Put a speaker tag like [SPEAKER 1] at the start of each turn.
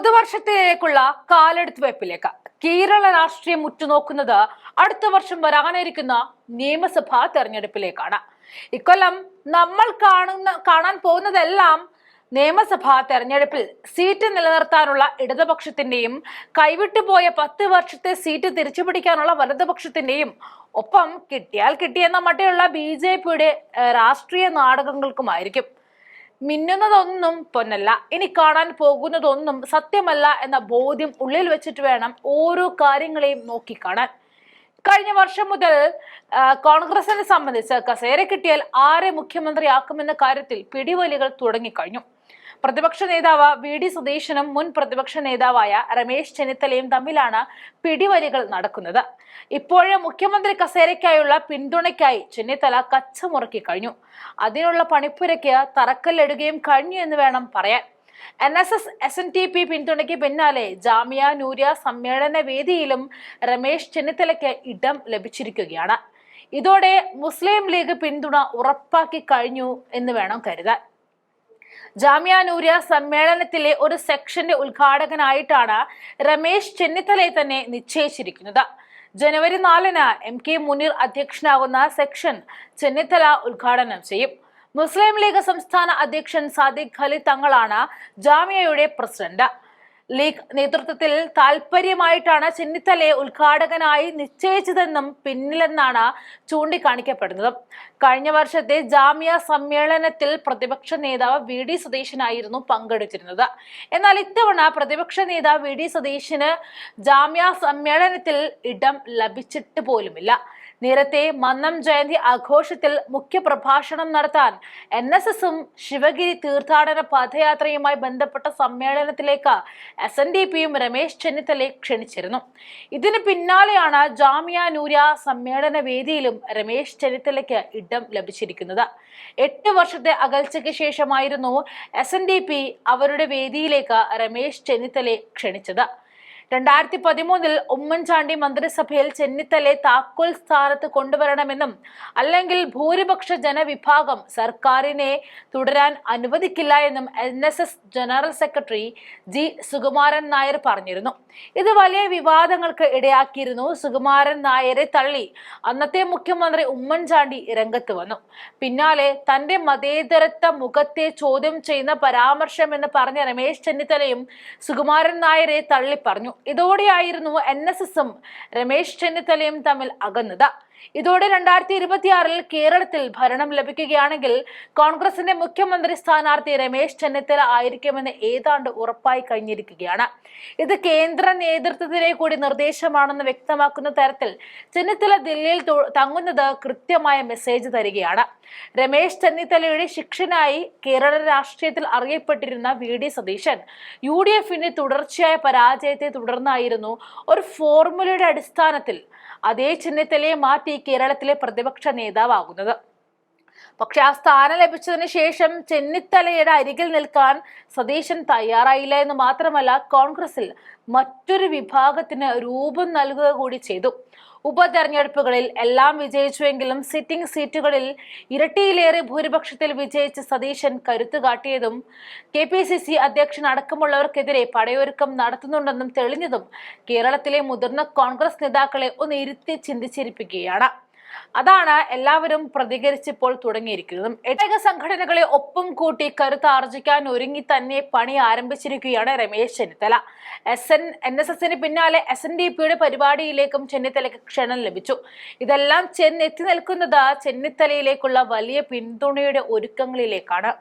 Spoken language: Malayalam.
[SPEAKER 1] പുതുവർഷത്തിലേക്കുള്ള കാലെടുത്ത് വെപ്പിലേക്ക് കേരള രാഷ്ട്രീയം ഉറ്റുനോക്കുന്നത് അടുത്ത വർഷം വരാനിരിക്കുന്ന നിയമസഭാ തെരഞ്ഞെടുപ്പിലേക്കാണ്. ഇക്കൊല്ലം നമ്മൾ കാണുന്ന കാണാൻ പോകുന്നതെല്ലാം നിയമസഭാ തെരഞ്ഞെടുപ്പിൽ സീറ്റ് നിലനിർത്താനുള്ള ഇടതുപക്ഷത്തിന്റെയും കൈവിട്ടുപോയ പത്ത് വർഷത്തെ സീറ്റ് തിരിച്ചുപിടിക്കാനുള്ള വലതുപക്ഷത്തിന്റെയും ഒപ്പം കിട്ടിയാൽ കിട്ടിയെന്ന മട്ടിലുള്ള ബി ജെ പിയുടെ രാഷ്ട്രീയ നാടകങ്ങൾക്കുമായിരിക്കും. മിന്നുന്നതൊന്നും പൊന്നല്ല. ഇനി കാണാൻ പോകുന്നതൊന്നും സത്യമല്ല എന്ന ബോധ്യം ഉള്ളിൽ വെച്ചിട്ട് വേണം ഓരോ കാര്യങ്ങളെയും നോക്കിക്കാണാൻ. കഴിഞ്ഞ വർഷം മുതൽ കോൺഗ്രസിനെ സംബന്ധിച്ച് കസേര കിട്ടിയാൽ ആരെ മുഖ്യമന്ത്രിയാക്കുമെന്ന കാര്യത്തിൽ പിടിവലികൾ തുടങ്ങിക്കഴിഞ്ഞു. പ്രതിപക്ഷ നേതാവ് വി ഡി സുധീഷനും മുൻ പ്രതിപക്ഷ നേതാവായ രമേശ് ചെന്നിത്തലയും തമ്മിലാണ് പിടിവലികൾ നടക്കുന്നത്. ഇപ്പോഴേ മുഖ്യമന്ത്രി കസേരയ്ക്കായുള്ള പിന്തുണയ്ക്കായി ചെന്നിത്തല കച്ചമുറക്കി കഴിഞ്ഞു. അതിനുള്ള പണിപ്പുരയ്ക്ക് തറക്കല്ലിടുകയും കഴിഞ്ഞു എന്ന് വേണം പറയാൻ. N S S S N D P പിന്തുണയ്ക്ക് പിന്നാലെ ജാമിയ നൂര്യ സമ്മേളന വേദിയിലും രമേശ് ചെന്നിത്തലയ്ക്ക് ഇടം ലഭിച്ചിരിക്കുകയാണ്. ഇതോടെ മുസ്ലിം ലീഗ് പിന്തുണ ഉറപ്പാക്കി കഴിഞ്ഞു എന്ന് വേണം കരുതാൻ. ജാമ്യ നൂര്യ സമ്മേളനത്തിലെ ഒരു സെക്ഷന്റെ ഉദ്ഘാടകനായിട്ടാണ് രമേശ് ചെന്നിത്തലയെ തന്നെ നിശ്ചയിച്ചിരിക്കുന്നത്. ജനുവരി നാലിന് എം കെ മുനീർ അധ്യക്ഷനാകുന്ന സെക്ഷൻ ചെന്നിത്തല ഉദ്ഘാടനം ചെയ്യും. മുസ്ലിം ലീഗ് സംസ്ഥാന അധ്യക്ഷൻ സാദിഖ് ഖലി തങ്ങളാണ് ജാമ്യയുടെ പ്രസിഡന്റ്. ലീഗ് നേതൃത്വത്തിൽ താൽപര്യമായിട്ടാണ് ചെന്നിത്തലയെ ഉദ്ഘാടകനായി നിശ്ചയിച്ചതെന്നും പിന്നിലെന്നാണ് ചൂണ്ടിക്കാണിക്കപ്പെടുന്നത്. കഴിഞ്ഞ വർഷത്തെ ജാമ്യ സമ്മേളനത്തിൽ പ്രതിപക്ഷ നേതാവ് വി ഡി സതീശനായിരുന്നു പങ്കെടുത്തിരുന്നത്. എന്നാൽ ഇത്തവണ പ്രതിപക്ഷ നേതാവ് വി ഡി സതീശന് ജാമ്യ സമ്മേളനത്തിൽ ഇടം ലഭിച്ചിട്ട് പോലുമില്ല. നേരത്തെ മന്നം ജയന്തി ആഘോഷത്തിൽ മുഖ്യപ്രഭാഷണം നടത്താൻ എൻ എസ് എസും ശിവഗിരി തീർത്ഥാടന പദയാത്രയുമായി ബന്ധപ്പെട്ട സമ്മേളനത്തിലേക്ക് എസ് എൻ ഡി പിയും രമേശ് ചെന്നിത്തലയെ ക്ഷണിച്ചിരുന്നു. ഇതിന് പിന്നാലെയാണ് ജാമിയ നൂര്യ സമ്മേളന വേദിയിലും രമേശ് ചെന്നിത്തലയ്ക്ക് ഇടം ലഭിച്ചിരിക്കുന്നത്. എട്ട് വർഷത്തെ അകൽച്ചയ്ക്ക് ശേഷമായിരുന്നു എസ് അവരുടെ വേദിയിലേക്ക് രമേശ് ചെന്നിത്തലയെ ക്ഷണിച്ചത്. രണ്ടായിരത്തി പതിമൂന്നിൽ ഉമ്മൻചാണ്ടി മന്ത്രിസഭയിൽ ചെന്നിത്തലയെ താക്കോൽ സ്ഥാനത്ത് കൊണ്ടുവരണമെന്നും അല്ലെങ്കിൽ ഭൂരിപക്ഷ ജനവിഭാഗം സർക്കാരിനെ തുടരാൻ അനുവദിക്കില്ല എന്നും N general secretary G Sukumaran Nair പറഞ്ഞിരുന്നു. ഇത് വലിയ വിവാദങ്ങൾക്ക് ഇടയാക്കിയിരുന്നു. സുകുമാരൻ നായരെ തള്ളി അന്നത്തെ മുഖ്യമന്ത്രി ഉമ്മൻചാണ്ടി രംഗത്ത് വന്നു. പിന്നാലെ തന്റെ മതേതരത്വ മുഖത്തെ ചോദ്യം ചെയ്യുന്ന പരാമർശം എന്ന് പറഞ്ഞ രമേശ് ചെന്നിത്തലയും സുകുമാരൻ നായരെ തള്ളി പറഞ്ഞു. ഇതോടെയായിരുന്നു എൻ എസ് എസും രമേശ് ചെന്നിത്തലയും തമ്മിൽ അകന്നത്. ഇതോടെ രണ്ടായിരത്തി ഇരുപത്തിയാറിൽ കേരളത്തിൽ ഭരണം ലഭിക്കുകയാണെങ്കിൽ കോൺഗ്രസിന്റെ മുഖ്യമന്ത്രി സ്ഥാനാർത്ഥി രമേശ് ചെന്നിത്തല ആയിരിക്കുമെന്ന് ഏതാണ്ട് ഉറപ്പായി കഴിഞ്ഞിരിക്കുകയാണ്. ഇത് കേന്ദ്ര നേതൃത്വത്തിലെ കൂടി നിർദ്ദേശമാണെന്ന് വ്യക്തമാക്കുന്ന തരത്തിൽ ചെന്നിത്തല ദില്ലിയിൽ തങ്ങുന്നത് കൃത്യമായ മെസ്സേജ് തരികയാണ്. രമേശ് ചെന്നിത്തലയുടെ ശിക്ഷനായി കേരള രാഷ്ട്രീയത്തിൽ അറിയപ്പെട്ടിരുന്ന V. D. Satheesan U D എഫിന്റെ തുടർച്ചയായ പരാജയത്തെ തുടർന്നായിരുന്നു ഒരു ഫോർമുലയുടെ അടിസ്ഥാനത്തിൽ അതേ ചെന്നിത്തലയെ മാറ്റി കേരളത്തിലെ പ്രതിപക്ഷ നേതാവാകുന്നത്. പക്ഷെ ആ സ്ഥാനം ലഭിച്ചതിന് ശേഷം ചെന്നിത്തലയുടെ അരികിൽ നിൽക്കാൻ സതീശൻ തയ്യാറായില്ല എന്ന് മാത്രമല്ല കോൺഗ്രസിൽ മറ്റൊരു വിഭാഗത്തിന് രൂപം നൽകുക കൂടി ചെയ്തു. ഉപതെരഞ്ഞെടുപ്പുകളിൽ എല്ലാം വിജയിച്ചുവെങ്കിലും സിറ്റിംഗ് സീറ്റുകളിൽ ഇരട്ടിയിലേറെ ഭൂരിപക്ഷത്തിൽ വിജയിച്ച് സതീശൻ കരുത്തു കാട്ടിയതും കെ പി സി സി അധ്യക്ഷൻ അടക്കമുള്ളവർക്കെതിരെ പടയൊരുക്കം നടത്തുന്നുണ്ടെന്നും തെളിഞ്ഞതും കേരളത്തിലെ മുതിർന്ന കോൺഗ്രസ് നേതാക്കളെ ഒന്ന് ഇരുത്തി ചിന്തിച്ചിരിപ്പിക്കുകയാണ്. അതാണ് എല്ലാവരും പ്രതികരിച്ചിപ്പോൾ തുടങ്ങിയിരിക്കുന്നതും. ഏക സംഘടനകളെ ഒപ്പം കൂട്ടി കരുത്താർജിക്കാൻ ഒരുങ്ങി തന്നെ പണി ആരംഭിച്ചിരിക്കുകയാണ് Ramesh Chennithala. S N N S എസിന് പിന്നാലെ എസ് എൻ ഡി പിയുടെ പരിപാടിയിലേക്കും ചെന്നിത്തലയ്ക്ക് ക്ഷണം ലഭിച്ചു. ഇതെല്ലാം ചെന്നെത്തി നിൽക്കുന്നത് ചെന്നിത്തലയിലേക്കുള്ള വലിയ പിന്തുണയുടെ ഒരുക്കങ്ങളിലേക്കാണ്.